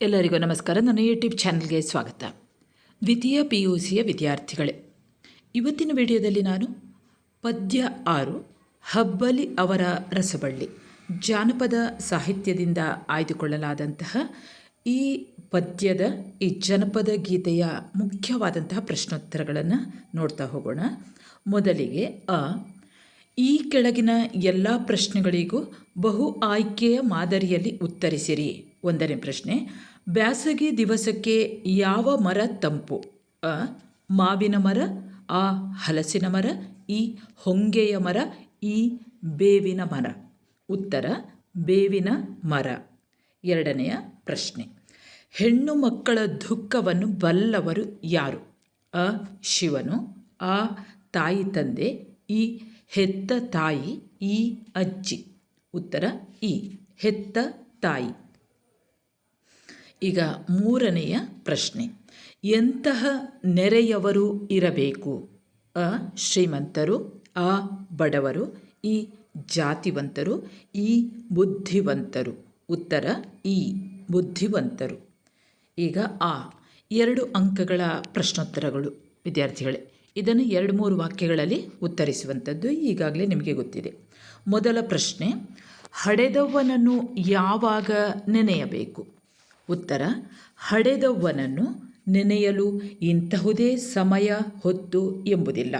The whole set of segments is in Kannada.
ಎಲ್ಲರಿಗೂ ನಮಸ್ಕಾರ. ನನ್ನ ಯೂಟ್ಯೂಬ್ ಚಾನಲ್ಗೆ ಸ್ವಾಗತ. ದ್ವಿತೀಯ ಪಿ ಯು ಸಿಯ ವಿದ್ಯಾರ್ಥಿಗಳೇ, ಇವತ್ತಿನ ವಿಡಿಯೋದಲ್ಲಿ ನಾನು ಪದ್ಯ ಆರು, ಹಬ್ಬಲಿ ಅವರ ರಸಬಳ್ಳಿ, ಜಾನಪದ ಸಾಹಿತ್ಯದಿಂದ ಆಯ್ದುಕೊಳ್ಳಲಾದಂತಹ ಈ ಪದ್ಯದ, ಈ ಜನಪದ ಗೀತೆಯ ಮುಖ್ಯವಾದಂತಹ ಪ್ರಶ್ನೋತ್ತರಗಳನ್ನು ನೋಡ್ತಾ ಹೋಗೋಣ. ಮೊದಲಿಗೆ ಅ, ಈ ಕೆಳಗಿನ ಎಲ್ಲ ಪ್ರಶ್ನೆಗಳಿಗೂ ಬಹು ಆಯ್ಕೆಯ ಮಾದರಿಯಲ್ಲಿ ಉತ್ತರಿಸಿರಿ. ಒಂದನೇ ಪ್ರಶ್ನೆ, ಬ್ಯಾಸಗಿ ದಿವಸಕ್ಕೆ ಯಾವ ಮರ ತಂಪು? ಅ, ಮಾವಿನ ಮರ, ಆ, ಹಲಸಿನ ಮರ, ಈ, ಹೊಂಗೆಯ ಮರ, ಈ, ಬೇವಿನ ಮರ. ಉತ್ತರ, ಬೇವಿನ ಮರ. ಎರಡನೆಯ ಪ್ರಶ್ನೆ, ಹೆಣ್ಣು ಮಕ್ಕಳ ದುಃಖವನ್ನು ಬಲ್ಲವರು ಯಾರು? ಅ, ಶಿವನು. ಆ, ತಾಯಿ ತಂದೆ. ಈ, ಹೆತ್ತ ತಾಯಿ. ಈ, ಅಜ್ಜಿ. ಉತ್ತರ, ಈ, ಹೆತ್ತ ತಾಯಿ. ಈಗ ಮೂರನೆಯ ಪ್ರಶ್ನೆ. ಎಂತಹ ನೆರೆಯವರು ಇರಬೇಕು? ಅ, ಶ್ರೀಮಂತರು, ಆ, ಬಡವರು, ಈ, ಜಾತಿವಂತರು, ಈ, ಬುದ್ಧಿವಂತರು. ಉತ್ತರ, ಈ, ಬುದ್ಧಿವಂತರು. ಈಗ ಆ, ಎರಡು ಅಂಕಗಳ ಪ್ರಶ್ನೋತ್ತರಗಳು. ವಿದ್ಯಾರ್ಥಿಗಳೇ, ಇದನ್ನು ಎರಡು ಮೂರು ವಾಕ್ಯಗಳಲ್ಲಿ ಉತ್ತರಿಸುವಂಥದ್ದು ಈಗಾಗಲೇ ನಿಮಗೆ ಗೊತ್ತಿದೆ. ಮೊದಲ ಪ್ರಶ್ನೆ ಹಡೆದವ್ವನನ್ನು ಯಾವಾಗ ನೆನೆಯಬೇಕು? ಉತ್ತರ ಹಡೆದವ್ವನನ್ನು ನೆನೆಯಲು ಇಂತಹುದೇ ಸಮಯ ಹೊತ್ತು ಎಂಬುದಿಲ್ಲ.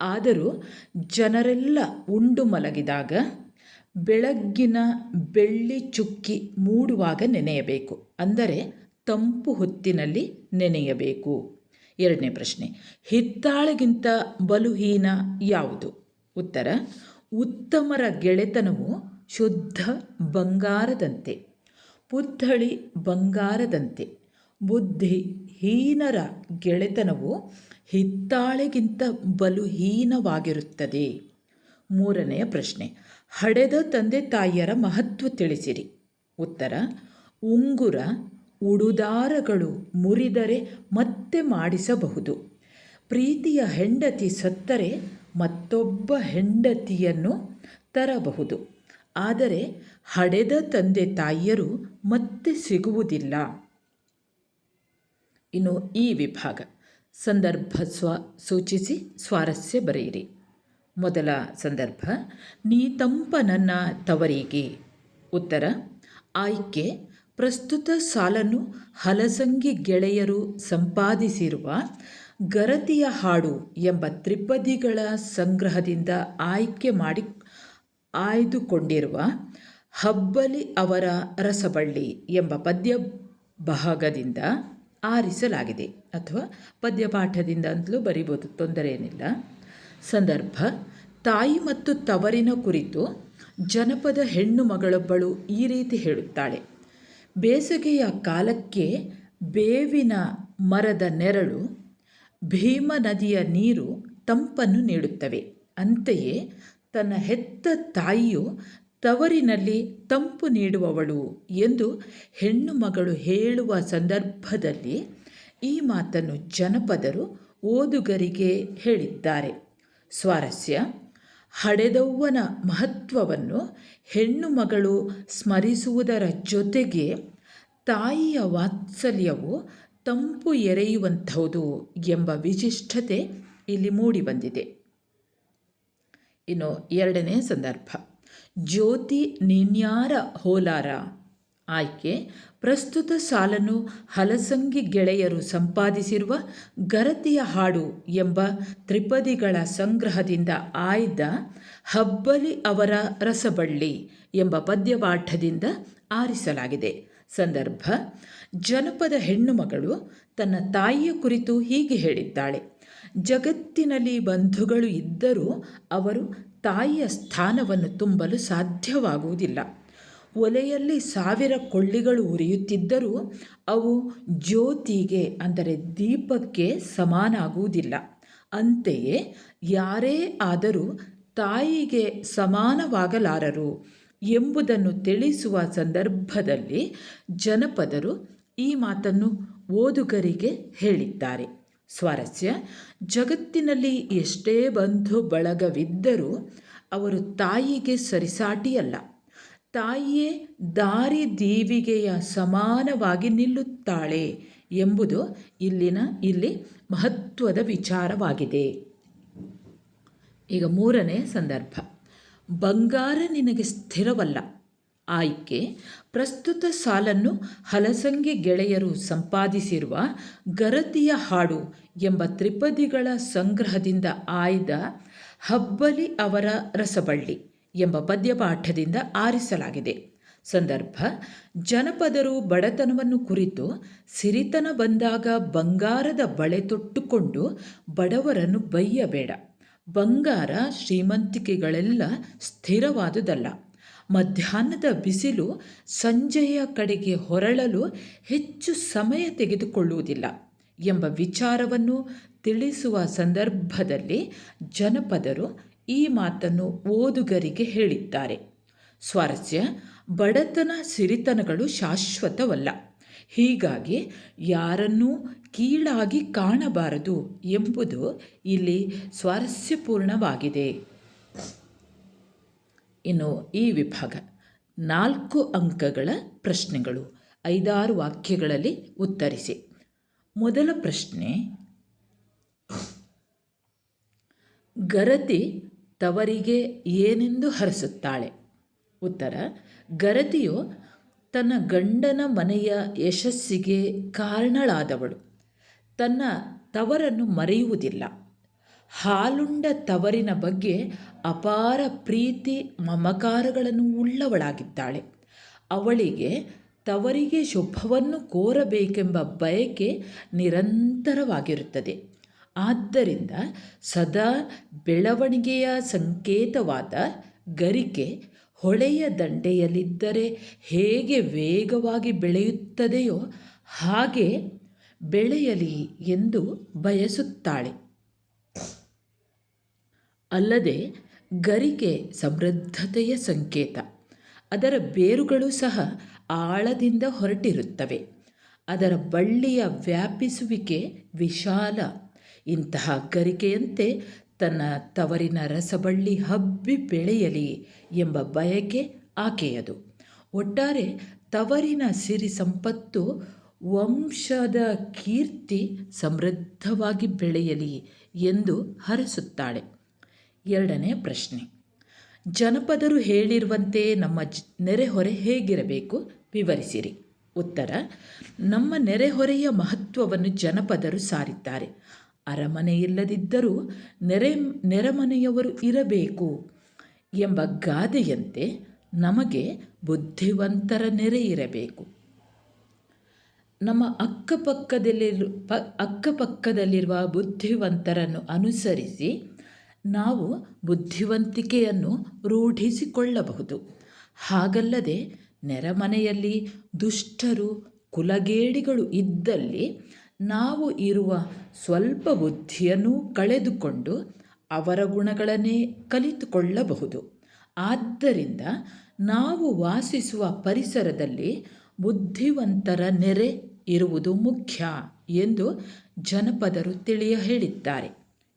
ಆದರೂ ಜನರೆಲ್ಲ ಉಂಡು ಮಲಗಿದಾಗ ಬೆಳಗ್ಗಿನ ಬೆಳ್ಳಿ ಚುಕ್ಕಿ ಮೂಡುವಾಗ ನೆನೆಯಬೇಕು. ಅಂದರೆ ತಂಪು ಹೊತ್ತಿನಲ್ಲಿ ನೆನೆಯಬೇಕು. ಎರಡನೇ ಪ್ರಶ್ನೆ, ಹಿತ್ತಾಳೆಗಿಂತ ಬಲುಹೀನ ಯಾವುದು? ಉತ್ತರ, ಉತ್ತಮರ ಗೆಳೆತನವು ಶುದ್ಧ ಬಂಗಾರದಂತೆ. ಪುತ್ಥಳಿ ಬಂಗಾರದಂತೆ. ಬುದ್ಧಿ ಹೀನರ ಗೆಳೆತನವು ಹಿತ್ತಾಳೆಗಿಂತ ಬಲುಹೀನವಾಗಿರುತ್ತದೆ ಮೂರನೆಯ ಪ್ರಶ್ನೆ, ಹಡೆದ ತಂದೆ ತಾಯಿಯರ ಮಹತ್ವ ತಿಳಿಸಿರಿ. ಉತ್ತರ, ಉಂಗುರ, ಉಡುದಾರಗಳು ಮುರಿದರೆ ಮತ್ತೆ ಮಾಡಿಸಬಹುದು. ಪ್ರೀತಿಯ ಹೆಂಡತಿ ಸತ್ತರೆ ಮತ್ತೊಬ್ಬ ಹೆಂಡತಿಯನ್ನು ತರಬಹುದು. ಆದರೆ ಹಡೆದ ತಂದೆ ತಾಯಿಯರು ಮತ್ತೆ ಸಿಗುವುದಿಲ್ಲ. ಇನ್ನು ಈ ವಿಭಾಗ. ಸಂದರ್ಭ ಸ್ವ, ಸೂಚಿಸಿ ಸ್ವಾರಸ್ಯ ಬರೆಯಿರಿ. ಮೊದಲ ಸಂದರ್ಭ, ನೀ ತಂಪ ನನ್ನ ತವರಿಗೆ. ಉತ್ತರ, ಆಯ್ಕೆ, ಪ್ರಸ್ತುತ ಸಾಲನ್ನು ಹಲಸಂಗಿ ಗೆಳೆಯರು ಸಂಪಾದಿಸಿರುವ ಗರತಿಯ ಹಾಡು ಎಂಬ ತ್ರಿಪದಿಗಳ ಸಂಗ್ರಹದಿಂದ ಆಯ್ಕೆ ಮಾಡಿ ಆಯ್ದುಕೊಂಡಿರುವ ಹಬ್ಬಲಿ ಅವರ ರಸಬಳ್ಳಿ ಎಂಬ ಪದ್ಯ ಭಾಗದಿಂದ ಆರಿಸಲಾಗಿದೆ ಅಥವಾ ಪದ್ಯಪಾಠದಿಂದ ಅಂತಲೂ ಬರಿಬೋದು, ತೊಂದರೆ ಏನಿಲ್ಲ. ಸಂದರ್ಭ, ತಾಯಿ ಮತ್ತು ತವರಿನ ಕುರಿತು ಜನಪದ ಹೆಣ್ಣು ಮಗಳೊಬ್ಬಳು ಈ ರೀತಿ ಹೇಳುತ್ತಾಳೆ. ಬೇಸಿಗೆಯ ಕಾಲಕ್ಕೆ ಬೇವಿನ ಮರದ ನೆರಳು ಭೀಮ ನದಿಯ ನೀರು ತಂಪನ್ನು ನೀಡುತ್ತವೆ. ಅಂತೆಯೇ ತನ್ನ ಹೆತ್ತ ತಾಯಿಯು ತವರಿನಲ್ಲಿ ತಂಪು ನೀಡುವವಳು ಎಂದು ಹೆಣ್ಣು ಮಗಳು ಹೇಳುವ ಸಂದರ್ಭದಲ್ಲಿ ಈ ಮಾತನ್ನು ಜನಪದರು ಓದುಗರಿಗೆ ಹೇಳಿದ್ದಾರೆ. ಸ್ವಾರಸ್ಯ, ಹಡೆದವ್ವನ ಮಹತ್ವವನ್ನು ಹೆಣ್ಣು ಮಗಳು ಸ್ಮರಿಸುವುದರ ಜೊತೆಗೆ ತಾಯಿಯ ವಾತ್ಸಲ್ಯವು ತಂಪು ಎರೆಯುವಂಥವುದು ಎಂಬ ವಿಶಿಷ್ಟತೆ ಇಲ್ಲಿ ಮೂಡಿಬಂದಿದೆ. ಇನ್ನು ಎರಡನೇ ಸಂದರ್ಭ. ಜ್ಯೋತಿ ನಿನ್ಯಾರ ಹೋಲಾರ? ಆಯ್ಕೆ. ಪ್ರಸ್ತುತ ಸಾಲನ್ನು ಹಲಸಂಗಿ ಗೆಳೆಯರು ಸಂಪಾದಿಸಿರುವ ಗರತಿಯ ಹಾಡು ಎಂಬ ತ್ರಿಪದಿಗಳ ಸಂಗ್ರಹದಿಂದ ಆಯ್ದ ಹಬ್ಬಲಿ ಅವರ ರಸಬಳ್ಳಿ ಎಂಬ ಪದ್ಯಪಾಠದಿಂದ ಆರಿಸಲಾಗಿದೆ. ಸಂದರ್ಭ. ಜನಪದ ಹೆಣ್ಣುಮಗಳು ತನ್ನ ತಾಯಿಯ ಕುರಿತು ಹೀಗೆ ಹೇಳಿದ್ದಾಳೆ. ಜಗತ್ತಿನಲ್ಲಿ ಬಂಧುಗಳು ಇದ್ದರೂ ಅವರು ತಾಯಿಯ ಸ್ಥಾನವನ್ನು ತುಂಬಲು ಸಾಧ್ಯವಾಗುವುದಿಲ್ಲ. ಒಲೆಯಲ್ಲಿ ಸಾವಿರ ಕೊಳ್ಳಿಗಳು ಉರಿಯುತ್ತಿದ್ದರೂ ಅವು ಜ್ಯೋತಿಗೆ, ಅಂದರೆ ದೀಪಕ್ಕೆ ಸಮಾನಾಗುವುದಿಲ್ಲ. ಅಂತೆಯೇ ಯಾರೇ ಆದರೂ ತಾಯಿಗೆ ಸಮಾನವಾಗಲಾರರು ಎಂಬುದನ್ನು ತಿಳಿಸುವ ಸಂದರ್ಭದಲ್ಲಿ ಜನಪದರು ಈ ಮಾತನ್ನು ಓದುಗರಿಗೆ ಹೇಳಿದ್ದಾರೆ. ಸ್ವಾರಸ್ಯ. ಜಗತ್ತಿನಲ್ಲಿ ಎಷ್ಟೇ ಬಂಧು ಬಳಗವಿದ್ದರೂ ಅವರು ತಾಯಿಗೆ ಸರಿಸಾಟಿಯಲ್ಲ. ತಾಯಿಯೇ ದಾರಿ ದೀವಿಗೆಯ ಸಮಾನವಾಗಿ ನಿಲ್ಲುತ್ತಾಳೆ ಎಂಬುದು ಇಲ್ಲಿನ, ಇಲ್ಲಿ ಮಹತ್ವದ ವಿಚಾರವಾಗಿದೆ. ಈಗ ಮೂರನೇ ಸಂದರ್ಭ. ಬಂಗಾರ ನಿನಗೆ ಸ್ಥಿರವಲ್ಲ. ಆಯ್ಕೆ. ಪ್ರಸ್ತುತ ಸಾಲನ್ನು ಹಲಸಂಗಿ ಗೆಳೆಯರು ಸಂಪಾದಿಸಿರುವ ಗರತಿಯ ಹಾಡು ಎಂಬ ತ್ರಿಪದಿಗಳ ಸಂಗ್ರಹದಿಂದ ಆಯ್ದ ಹಬ್ಬಲಿ ಅವರ ರಸಬಳ್ಳಿ ಎಂಬ ಪದ್ಯಪಾಠದಿಂದ ಆರಿಸಲಾಗಿದೆ. ಸಂದರ್ಭ, ಜನಪದರು ಬಡತನವನ್ನು ಕುರಿತು ಸಿರಿತನ ಬಂದಾಗ ಬಂಗಾರದ ಬಳೆ ತೊಟ್ಟುಕೊಂಡು ಬಡವರನ್ನು ಬೈಯಬೇಡ. ಬಂಗಾರ ಶ್ರೀಮಂತಿಕೆಗಳೆಲ್ಲ ಸ್ಥಿರವಾದುದಲ್ಲ. ಮಧ್ಯಾಹ್ನದ ಬಿಸಿಲು ಸಂಜೆಯ ಕಡೆಗೆ ಹೊರಳಲು ಹೆಚ್ಚು ಸಮಯ ತೆಗೆದುಕೊಳ್ಳುವುದಿಲ್ಲ ಎಂಬ ವಿಚಾರವನ್ನು ತಿಳಿಸುವ ಸಂದರ್ಭದಲ್ಲಿ ಜನಪದರು ಈ ಮಾತನ್ನು ಓದುಗರಿಗೆ ಹೇಳಿದ್ದಾರೆ. ಸ್ವಾರಸ್ಯ, ಬಡತನ ಸಿರಿತನಗಳು ಶಾಶ್ವತವಲ್ಲ. ಹೀಗಾಗಿ ಯಾರನ್ನೂ ಕೀಳಾಗಿ ಕಾಣಬಾರದು ಎಂಬುದು ಇಲ್ಲಿ ಸ್ವಾರಸ್ಯಪೂರ್ಣವಾಗಿದೆ. ಇನ್ನು ಈ ವಿಭಾಗ ನಾಲ್ಕು ಅಂಕಗಳ ಪ್ರಶ್ನೆಗಳು. ಐದಾರು ವಾಕ್ಯಗಳಲ್ಲಿ ಉತ್ತರಿಸಿ. ಮೊದಲ ಪ್ರಶ್ನೆ, ಗರತಿ ತವರಿಗೆ ಏನೆಂದು ಹರಸುತ್ತಾಳೆ? ಉತ್ತರ, ಗರತಿಯು ತನ್ನ ಗಂಡನ ಮನೆಯ ಯಶಸ್ಸಿಗೆ ಕಾರಣಳಾದವಳು. ತನ್ನ ತವರನ್ನು ಮರೆಯುವುದಿಲ್ಲ. ಹಾಲುಂಡ ತವರಿನ ಬಗ್ಗೆ ಅಪಾರ ಪ್ರೀತಿ ಮಮಕಾರಗಳನ್ನು ಉಳ್ಳವಳಾಗಿದ್ದಾಳೆ. ಅವಳಿಗೆ ತವರಿಗೆ ಶುಭವನ್ನು ಕೋರಬೇಕೆಂಬ ಬಯಕೆ ನಿರಂತರವಾಗಿರುತ್ತದೆ. ಆದ್ದರಿಂದ ಸದಾ ಬೆಳವಣಿಗೆಯ ಸಂಕೇತವಾದ ಗರಿಕೆ ಹೊಳೆಯ ದಂಡೆಯಲ್ಲಿದ್ದರೆ ಹೇಗೆ ವೇಗವಾಗಿ ಬೆಳೆಯುತ್ತದೆಯೋ ಹಾಗೆ ಬೆಳೆಯಲಿ ಎಂದು ಬಯಸುತ್ತಾಳೆ. ಅಲ್ಲದೆ ಗರಿಕೆ ಸಮೃದ್ಧತೆಯ ಸಂಕೇತ. ಅದರ ಬೇರುಗಳು ಸಹ ಆಳದಿಂದ ಹೊರಟಿರುತ್ತವೆ. ಅದರ ಬಳ್ಳಿಯ ವ್ಯಾಪಿಸುವಿಕೆ ವಿಶಾಲ. ಇಂತಹ ಗರಿಕೆಯಂತೆ ತನ್ನ ತವರಿನ ರಸಬಳ್ಳಿ ಹಬ್ಬಿ ಬೆಳೆಯಲಿ ಎಂಬ ಬಯಕೆ ಆಕೆಯದು. ಒಟ್ಟಾರೆ ತವರಿನ ಸಿರಿ ಸಂಪತ್ತು ವಂಶದ ಕೀರ್ತಿ ಸಮೃದ್ಧವಾಗಿ ಬೆಳೆಯಲಿ ಎಂದು ಹರಸುತ್ತಾಳೆ. ಎರಡನೇ ಪ್ರಶ್ನೆ. ಜನಪದರು ಹೇಳಿರುವಂತೆ ನಮ್ಮ ನೆರೆಹೊರೆ ಹೇಗಿರಬೇಕು? ವಿವರಿಸಿರಿ. ಉತ್ತರ, ನಮ್ಮ ನೆರೆಹೊರೆಯ ಮಹತ್ವವನ್ನು ಜನಪದರು ಸಾರಿದ್ದಾರೆ. ಅರಮನೆ ಇಲ್ಲದಿದ್ದರೂ ನೆರೆ, ನೆರೆಮನೆಯವರು ಇರಬೇಕು ಎಂಬ ಗಾದೆಯಂತೆ ನಮಗೆ ಬುದ್ಧಿವಂತರ ನೆರೆ ಇರಬೇಕು. ನಮ್ಮ ಅಕ್ಕಪಕ್ಕದಲ್ಲಿರು, ಪ, ಅಕ್ಕಪಕ್ಕದಲ್ಲಿರುವ ಬುದ್ಧಿವಂತರನ್ನು ಅನುಸರಿಸಿ ನಾವು ಬುದ್ಧಿವಂತಿಕೆಯನ್ನು ರೂಢಿಸಿಕೊಳ್ಳಬಹುದು. ಹಾಗಲ್ಲದೆ ನೆರೆಮನೆಯಲ್ಲಿ ದುಷ್ಟರು, ಕುಲಗೇಡಿಗಳು ಇದ್ದಲ್ಲಿ ನಾವು ಇರುವ ಸ್ವಲ್ಪ ಬುದ್ಧಿಯನ್ನು ಕಳೆದುಕೊಂಡು ಅವರ ಗುಣಗಳನ್ನೇ ಕಲಿತುಕೊಳ್ಳಬಹುದು. ಆದ್ದರಿಂದ ನಾವು ವಾಸಿಸುವ ಪರಿಸರದಲ್ಲಿ ಬುದ್ಧಿವಂತರ ನೆರೆ ಇರುವುದು ಮುಖ್ಯ ಎಂದು ಜನಪದರು ತಿಳಿಯ ಹೇಳಿದ್ದಾರೆ.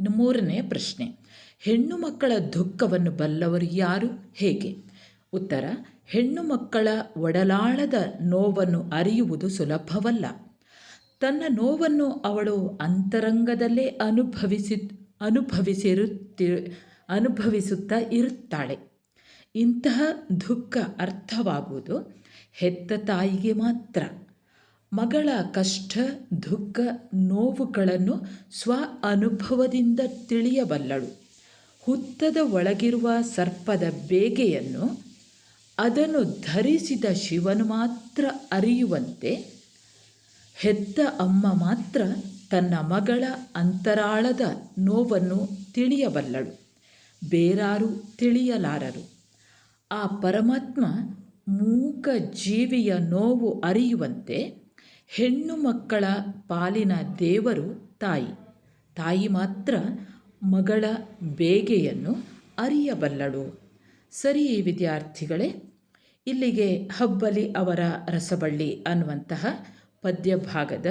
ಇನ್ನು ಮೂರನೇ ಪ್ರಶ್ನೆ. ಹೆಣ್ಣು ಮಕ್ಕಳ ದುಃಖವನ್ನು ಬಲ್ಲವರು ಯಾರು? ಹೇಗೆ? ಉತ್ತರ, ಹೆಣ್ಣು ಮಕ್ಕಳ ಒಡಲಾಳದ ನೋವನ್ನು ಅರಿಯುವುದು ಸುಲಭವಲ್ಲ. ತನ್ನ ನೋವನ್ನು ಅವಳು ಅಂತರಂಗದಲ್ಲೇ ಅನುಭವಿಸಿ ಅನುಭವಿಸಿರುತ್ತಿ ಅನುಭವಿಸುತ್ತಾ ಇರುತ್ತಾಳೆ. ಇಂತಹ ದುಃಖ ಅರ್ಥವಾಗುವುದು ಹೆತ್ತ ತಾಯಿಗೆ ಮಾತ್ರ. ಮಗಳ ಕಷ್ಟ, ದುಃಖ, ನೋವುಗಳನ್ನು ಸ್ವ ಅನುಭವದಿಂದ ತಿಳಿಯಬಲ್ಲಳು. ಹುತ್ತದ ಒಳಗಿರುವ ಸರ್ಪದ ಬೇಗೆಯನ್ನು ಅದನ್ನು ಧರಿಸಿದ ಶಿವನು ಮಾತ್ರ ಅರಿಯುವಂತೆ ಹೆತ್ತ ಅಮ್ಮ ಮಾತ್ರ ತನ್ನ ಮಗಳ ಅಂತರಾಳದ ನೋವನ್ನು ತಿಳಿಯಬಲ್ಲಳು. ಬೇರಾರು ತಿಳಿಯಲಾರರು. ಆ ಪರಮಾತ್ಮ ಮೂಕ ಜೀವಿಯ ನೋವು ಅರಿಯುವಂತೆ ಹೆಣ್ಣು ಮಕ್ಕಳ ಪಾಲಿನ ದೇವರು ತಾಯಿ. ತಾಯಿ ಮಾತ್ರ ಮಗಳ ಬೇಗೆಯನ್ನು ಅರಿಯಬಲ್ಲಳು. ಸರಿ ವಿದ್ಯಾರ್ಥಿಗಳೇ, ಇಲ್ಲಿಗೆ ಹಬ್ಬಲಿ ಅವರ ರಸಬಳ್ಳಿ ಅನ್ನುವಂತಹ ಪದ್ಯ ಭಾಗದ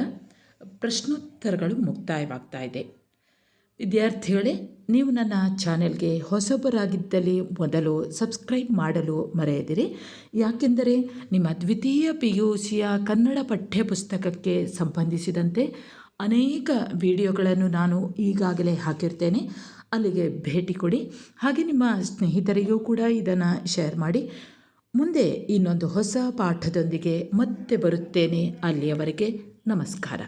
ಪ್ರಶ್ನೋತ್ತರಗಳು ಮುಕ್ತಾಯವಾಗ್ತಾ ಇದೆ. ವಿದ್ಯಾರ್ಥಿಗಳೇ, ನೀವು ನನ್ನ ಚಾನೆಲ್ಗೆ ಹೊಸಬರಾಗಿದ್ದಲ್ಲಿ ಮೊದಲು ಸಬ್ಸ್ಕ್ರೈಬ್ ಮಾಡಲು ಮರೆಯದಿರಿ. ಯಾಕೆಂದರೆ, ನಿಮ್ಮ ದ್ವಿತೀಯ ಪಿ ಯು ಸಿಯ ಕನ್ನಡ ಪಠ್ಯಪುಸ್ತಕಕ್ಕೆ ಸಂಬಂಧಿಸಿದಂತೆ ಅನೇಕ ವಿಡಿಯೋಗಳನ್ನು ನಾನು ಈಗಾಗಲೇ ಹಾಕಿರ್ತೇನೆ. ಅಲ್ಲಿಗೆ ಭೇಟಿ ಕೊಡಿ. ಹಾಗೆ ನಿಮ್ಮ ಸ್ನೇಹಿತರಿಗೂ ಕೂಡ ಇದನ್ನು ಶೇರ್ ಮಾಡಿ. ಮುಂದೆ ಇನ್ನೊಂದು ಹೊಸ ಪಾಠದೊಂದಿಗೆ ಮತ್ತೆ ಬರುತ್ತೇನೆ. ಅಲ್ಲಿಯವರೆಗೆ ನಮಸ್ಕಾರ.